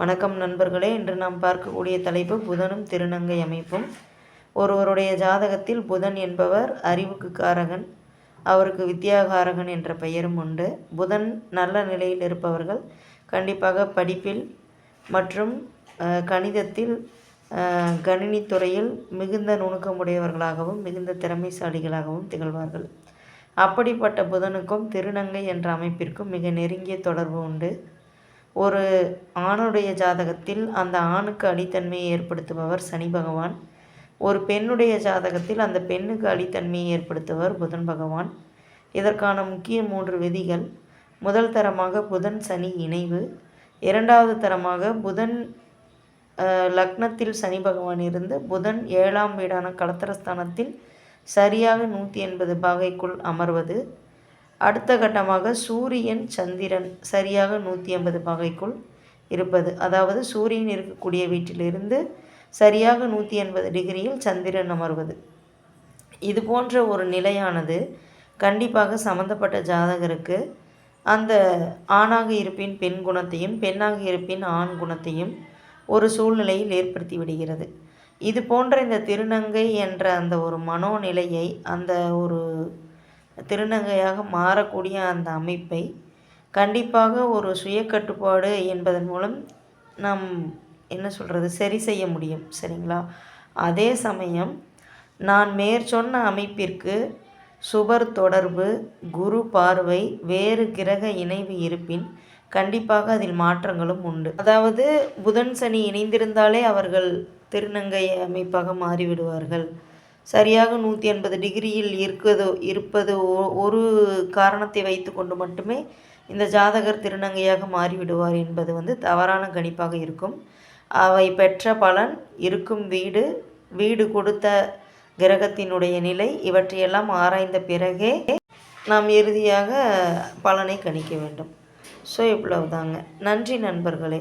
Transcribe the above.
வணக்கம் நண்பர்களே. இன்று நாம் பார்க்கக்கூடிய தலைப்பு புதனும் திருநங்கை அமைப்பும். ஒருவருடைய ஜாதகத்தில் புதன் என்பவர் அறிவுக்கு காரகன் அவருக்கு வித்யாகாரகன் என்ற பெயரும் உண்டு. புதன் நல்ல நிலையில் இருப்பவர்கள் கண்டிப்பாக படிப்பில் மற்றும் கணிதத்தில் கணினித்துறையில் மிகுந்த நுணுக்கமுடையவர்களாகவும் மிகுந்த திறமைசாலிகளாகவும் திகழ்வார்கள். அப்படிப்பட்ட புதனுக்கும் திருநங்கை என்ற அமைப்பிற்கும் மிக நெருங்கிய தொடர்பு உண்டு. ஒரு ஆணுடைய ஜாதகத்தில் அந்த ஆணுக்கு அடித்தன்மையை ஏற்படுத்துபவர் சனி பகவான். ஒரு பெண்ணுடைய ஜாதகத்தில் அந்த பெண்ணுக்கு அடித்தன்மையை ஏற்படுத்துபவர் புதன் பகவான். இதற்கான முக்கிய மூன்று விதிகள். முதல் தரமாக புதன் சனி இணைவு. இரண்டாவது தரமாக புதன் லக்னத்தில் சனி பகவான் இருந்து புதன் ஏழாம் வீடான கலத்திரஸ்தானத்தில் சரியாக நூற்றி எண்பது பாகைக்குள் அமர்வது. அடுத்த கட்டமாக சூரியன் சந்திரன் சரியாக நூற்றி ஐம்பது பகைக்குள் இருப்பது. அதாவது சூரியன் இருக்கக்கூடிய வீட்டிலிருந்து சரியாக நூற்றி எண்பது டிகிரியில் சந்திரன் அமர்வது. இது போன்ற ஒரு நிலையானது கண்டிப்பாக சம்மந்தப்பட்ட ஜாதகருக்கு அந்த ஆணாக இருப்பின் பெண் குணத்தையும் பெண்ணாக இருப்பின் ஆண் குணத்தையும் ஒரு சூழ்நிலையில் ஏற்படுத்தி விடுகிறது. இது போன்ற இந்த திருநங்கை என்ற அந்த ஒரு மனோநிலையை அந்த ஒரு திருநங்கையாக மாறக்கூடிய அந்த அமைப்பை கண்டிப்பாக ஒரு சுய கட்டுப்பாடு என்பதன் மூலம் நாம் என்ன சொல்கிறது சரி செய்ய முடியும். சரிங்களா? அதே சமயம் நான் மேற்சொன்ன அமைப்பிற்கு சுபர் தொடர்பு குரு பார்வை வேறு கிரக இணைவு இருப்பின் கண்டிப்பாக அதில் மாற்றங்களும் உண்டு. அதாவது புதன் சனி இணைந்திருந்தாலே அவர்கள் திருநங்கை அமைப்பாக மாறிவிடுவார்கள். சரியாக நூற்றி எண்பது டிகிரியில் இருக்கதோ இருப்பது ஒரு காரணத்தை வைத்துக்கொண்டு மட்டுமே இந்த ஜாதகர் திருநங்கையாக மாறிவிடுவார் என்பது வந்து தவறான கணிப்பாக இருக்கும். அவை பெற்ற பலன் இருக்கும் வீடு வீடு கொடுத்த கிரகத்தினுடைய நிலை இவற்றையெல்லாம் ஆராய்ந்த பிறகே நாம் இறுதியாக பலனை கணிக்க வேண்டும். ஸோ இவ்வளவுதாங்க. நன்றி நண்பர்களே.